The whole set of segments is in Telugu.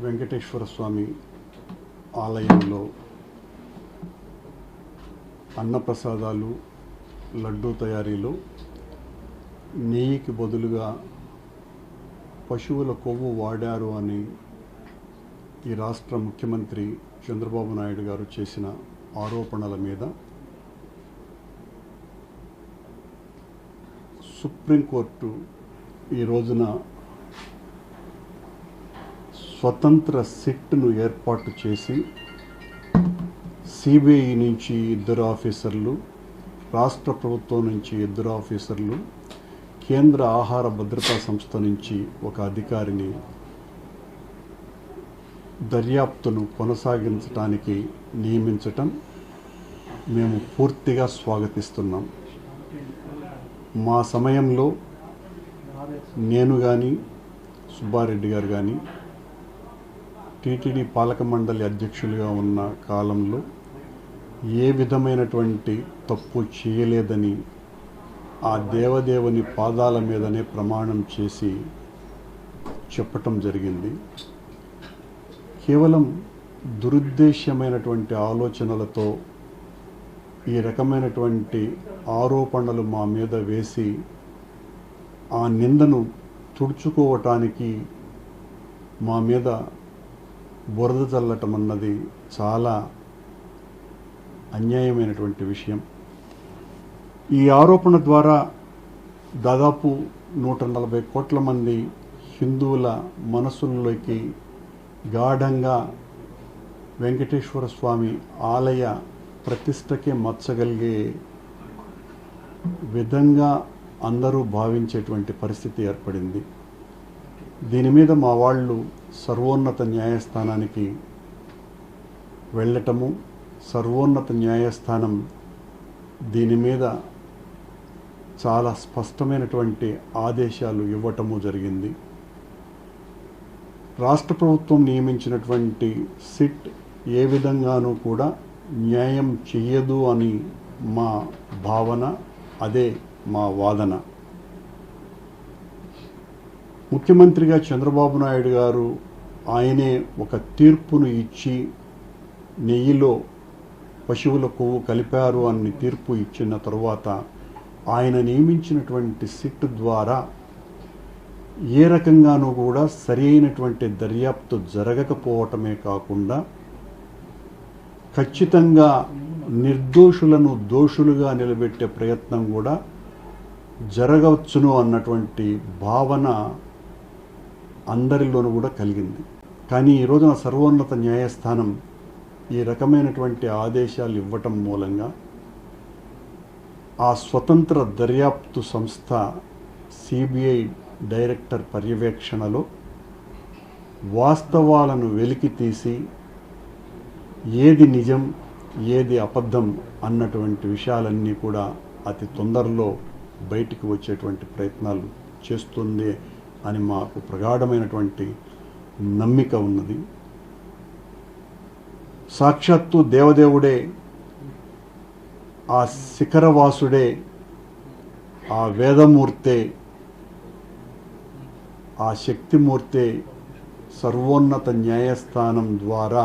వెంకటేశ్వర స్వామి ఆలయంలో అన్నప్రసాదాలు లడ్డూ తయారీలో నెయ్యికి బదులుగా పశువుల కొవ్వు వాడారు అని ఈ రాష్ట్ర ముఖ్యమంత్రి చంద్రబాబు నాయుడు గారు చేసిన ఆరోపణల మీద సుప్రీంకోర్టు ఈ రోజున స్వతంత్ర సిట్ను ఏర్పాటు చేసి సిబిఐ నుంచి ఇద్దరు ఆఫీసర్లు రాష్ట్ర ప్రభుత్వం నుంచి ఇద్దరు ఆఫీసర్లు కేంద్ర ఆహార భద్రతా సంస్థ నుంచి ఒక అధికారిని దర్యాప్తును కొనసాగించడానికి నియమించటం మేము పూర్తిగా స్వాగతిస్తున్నాం. మా సమయంలో నేను కానీ సుబ్బారెడ్డి గారు కానీ టీటీడీ పాలక మండలి అధ్యక్షులుగా ఉన్న కాలంలో ఏ విధమైనటువంటి తప్పు చేయలేదని ఆ దేవదేవుని పాదాల మీదనే ప్రమాణం చేసి చెప్పటం జరిగింది. కేవలం దురుద్దేశ్యమైనటువంటి ఆలోచనలతో ఈ రకమైనటువంటి ఆరోపణలు మా మీద వేసి ఆ నిందను తుడుచుకోవటానికి మా మీద బురద చల్లటం అన్నది చాలా అన్యాయమైనటువంటి విషయం. ఈ ఆరోపణ ద్వారా దాదాపు నూట నలభై కోట్ల మంది హిందువుల మనసుల్లోకి గాఢంగా వెంకటేశ్వర స్వామి ఆలయ ప్రతిష్టకే మచ్చగలిగే విధంగా అందరూ భావించేటువంటి పరిస్థితి ఏర్పడింది. దీని మీద మా వాళ్ళు సర్వోన్నత న్యాయస్థానానికి వెళ్ళటము సర్వోన్నత న్యాయస్థానం దీని మీద చాలా స్పష్టమైనటువంటి ఆదేశాలు ఇవ్వటము జరిగింది. రాష్ట్ర ప్రభుత్వం నియమించినటువంటి సిట్ ఏ విధంగానూ కూడా న్యాయం చెయ్యదు అని మా భావన అదే మా వాదన. ముఖ్యమంత్రిగా చంద్రబాబు నాయుడు గారు ఆయనే ఒక తీర్పును ఇచ్చి నెయ్యిలో పశువుల కొవ్వు కలిపారు అని తీర్పు ఇచ్చిన తరువాత ఆయన నియమించినటువంటి సిట్ ద్వారా ఏ రకంగానూ కూడా సరి అయినటువంటి దర్యాప్తు జరగకపోవటమే కాకుండా ఖచ్చితంగా నిర్దోషులను దోషులుగా నిలబెట్టే ప్రయత్నం కూడా జరగవచ్చును అన్నటువంటి భావన అందరిలోనూ కూడా కలిగింది. కానీ ఈ రోజున సర్వోన్నత న్యాయస్థానం ఈ రకమైనటువంటి ఆదేశాలు ఇవ్వటం మూలంగా ఆ స్వతంత్ర దర్యాప్తు సంస్థ సిబిఐ డైరెక్టర్ పర్యవేక్షణలో వాస్తవాలను వెలికి తీసి ఏది నిజం ఏది అబద్ధం అన్నటువంటి విషయాలన్నీ కూడా అతి తొందరలో బయటికి వచ్చేటువంటి ప్రయత్నాలు చేస్తుంది అని మాకు ప్రగాఢమైనటువంటి నమ్మిక ఉన్నది. సాక్షాత్తు దేవదేవుడే ఆ శిఖరవాసుడే ఆ వేదమూర్తే ఆ శక్తిమూర్తే సర్వోన్నత న్యాయస్థానం ద్వారా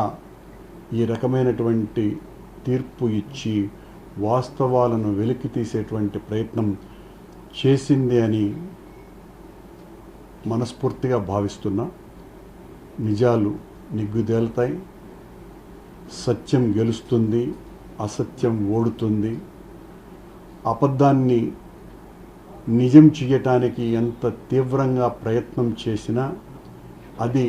ఈ రకమైనటువంటి తీర్పు ఇచ్చి వాస్తవాలను వెలికి తీసేటువంటి ప్రయత్నం చేసింది అని మనస్ఫూర్తిగా భావిస్తున్నా నిజాలు నిగ్గుదేలుతాయి. సత్యం గెలుస్తుంది అసత్యం ఓడుతుంది. అబద్ధాన్ని నిజం చేయటానికి ఎంత తీవ్రంగా ప్రయత్నం చేసినా అది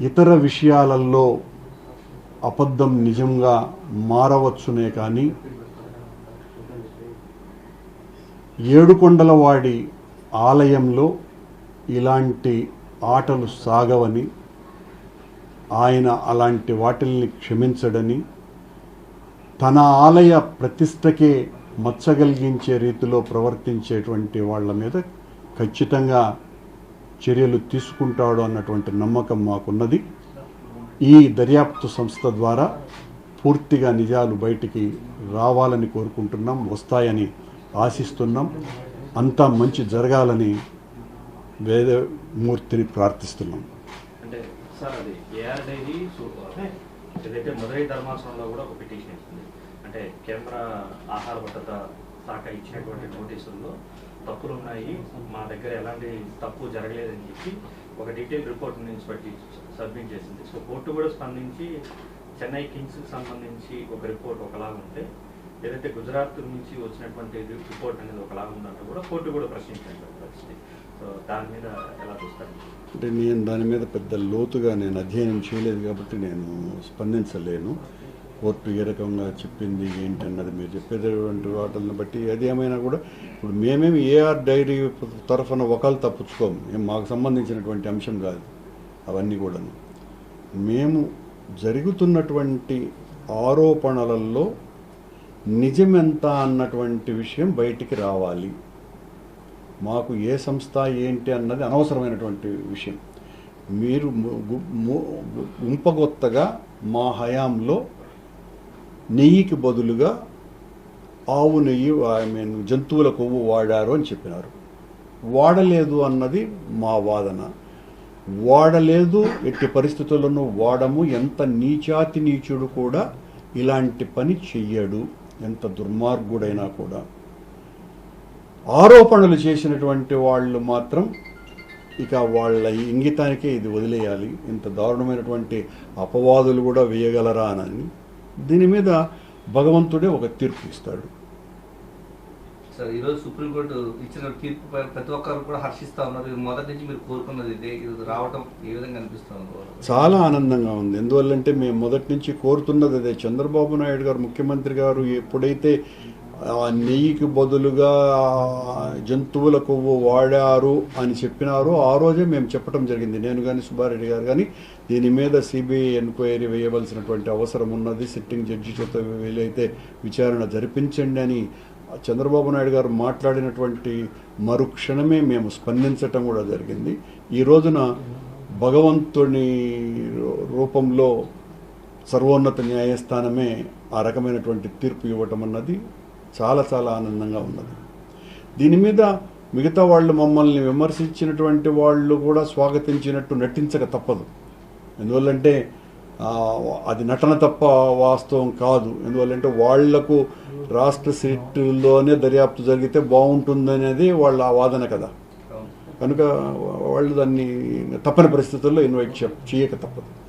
ఇతర విషయాలలో అబద్ధం నిజంగా మారవచ్చునే కానీ ఏడుకొండలవాడి ఆలయంలో ఇలాంటి ఆటలు సాగవని ఆయన అలాంటి వాటిల్ని క్షమించడని తన ఆలయ ప్రతిష్టకే మచ్చగలిగించే రీతిలో ప్రవర్తించేటువంటి వాళ్ళ మీద ఖచ్చితంగా చర్యలు తీసుకుంటాడు అన్నటువంటి నమ్మకం మాకున్నది. ఈ దర్యాప్తు సంస్థ ద్వారా పూర్తిగా నిజాలు బయటికి రావాలని కోరుకుంటున్నాం వస్తాయని ఆశిస్తున్నాం. అంతా మంచి జరగాలని వేదమూర్తిని ప్రార్థిస్తున్నాం. అంటే సార్ అది ఏఆర్ డైరీ ఏదైతే మొదటి ధర్మాసనంలో కూడా ఒక పిటిషన్ ఇస్తుంది అంటే కేంద్ర ఆహార భద్రత శాఖ ఇచ్చినటువంటి నోటీసుల్లో తప్పులు ఉన్నాయి మా దగ్గర ఎలాంటి తప్పు జరగలేదని చెప్పి ఒక డీటెయిల్ రిపోర్ట్ ఇన్స్పెక్ట్ సబ్మిట్ చేసింది. సో కోర్టు కూడా స్పందించి చెన్నై కింగ్స్కి సంబంధించి ఒక రిపోర్ట్ ఒకలాగా ఉంటే ఏదైతే గుజరాత్ నుంచి వచ్చినటువంటి రిపోర్ట్ అనేది ఒకలాగా ఉందంటే కూడా కోర్టు కూడా ప్రశ్నించినటువంటి పరిస్థితి సో దాని మీద ఎలా చూస్తారు? అంటే నేను దాని మీద పెద్ద లోతుగా నేను అధ్యయనం చేయలేదు కాబట్టి నేను స్పందించలేను. కోర్టు ఏ రకంగా చెప్పింది ఏంటన్నది మీరు చెప్పేటటువంటి వాటిని బట్టి అది ఏమైనా కూడా ఇప్పుడు మేమేమి ఏఆర్ డైరీ తరఫున ఒకళ్ళు తప్పించుకోము. ఏం మాకు సంబంధించినటువంటి అంశం కాదు. అవన్నీ కూడాను. మేము జరుగుతున్నటువంటి ఆరోపణలలో నిజమెంత అన్నటువంటి విషయం బయటికి రావాలి. మాకు ఏ సంస్థ ఏంటి అన్నది అనవసరమైనటువంటి విషయం. మీరు ఉంపగొత్తగా మా హయాంలో నెయ్యికి బదులుగా ఆవు నెయ్యి ఐ మీన్ జంతువుల కొవ్వు వాడారు అని చెప్పినారు. వాడలేదు అన్నది మా వాదన. వాడలేదు ఎట్టి పరిస్థితులను వాడము. ఎంత నీచాతి నీచుడు కూడా ఇలాంటి పని చెయ్యడు. ఎంత దుర్మార్గుడైనా కూడా. ఆరోపణలు చేసినటువంటి వాళ్ళు మాత్రం ఇక వాళ్ళ ఇంగితానికే ఇది వదిలేయాలి. ఇంత దారుణమైనటువంటి అపవాదులు కూడా వేయగలరా అని. దీని మీద భగవంతుడే ఒక తీర్పు ఇస్తాడు. సార్ ఈరోజు సుప్రీంకోర్టు ఇచ్చిన తీర్పు ప్రతి ఒక్కరు కూడా హర్షిస్తా ఉన్నారు. మొదటి నుంచి మీరు కోరుకున్నది ఇదే. ఇది రావటం ఏ విధంగా అనిపిస్తుంది చాలా ఆనందంగా ఉంది. ఎందువల్లంటే మేము మొదటి నుంచి కోరుతున్నది అదే. చంద్రబాబు నాయుడు గారు ముఖ్యమంత్రి గారు ఎప్పుడైతే నెయ్యికి బదులుగా జంతువుల కొవ్వు వాడారు అని చెప్పినారో ఆ రోజే మేము చెప్పడం జరిగింది. నేను కానీ సుబ్బారెడ్డి గారు కానీ దీని మీద సిబిఐ ఎంక్వైరీ వేయవలసినటువంటి అవసరం ఉన్నది. సిట్టింగ్ జడ్జి చేత వీలైతే విచారణ జరిపించండి అని చంద్రబాబు నాయుడు గారు మాట్లాడినటువంటి మరుక్షణమే మేము స్పందించటం కూడా జరిగింది. ఈ రోజున భగవంతుని రూపంలో సర్వోన్నత న్యాయస్థానమే ఆ రకమైనటువంటి తీర్పు ఇవ్వటం అన్నది చాలా చాలా ఆనందంగా ఉన్నది. దీని మీద మిగతా వాళ్ళు మమ్మల్ని విమర్శించినటువంటి వాళ్ళు కూడా స్వాగతించినట్టు నటించక తప్పదు. ఎందువల్లంటే అది నటన తప్ప వాస్తవం కాదు. ఎందువల్లంటే వాళ్ళకు రాష్ట్ర సిట్టుల్లోనే దర్యాప్తు జరిగితే బాగుంటుందనేది వాళ్ళ వాదన కదా. కనుక వాళ్ళు దాన్ని తప్పని పరిస్థితుల్లో ఇన్వైట్ చేయక తప్పదు.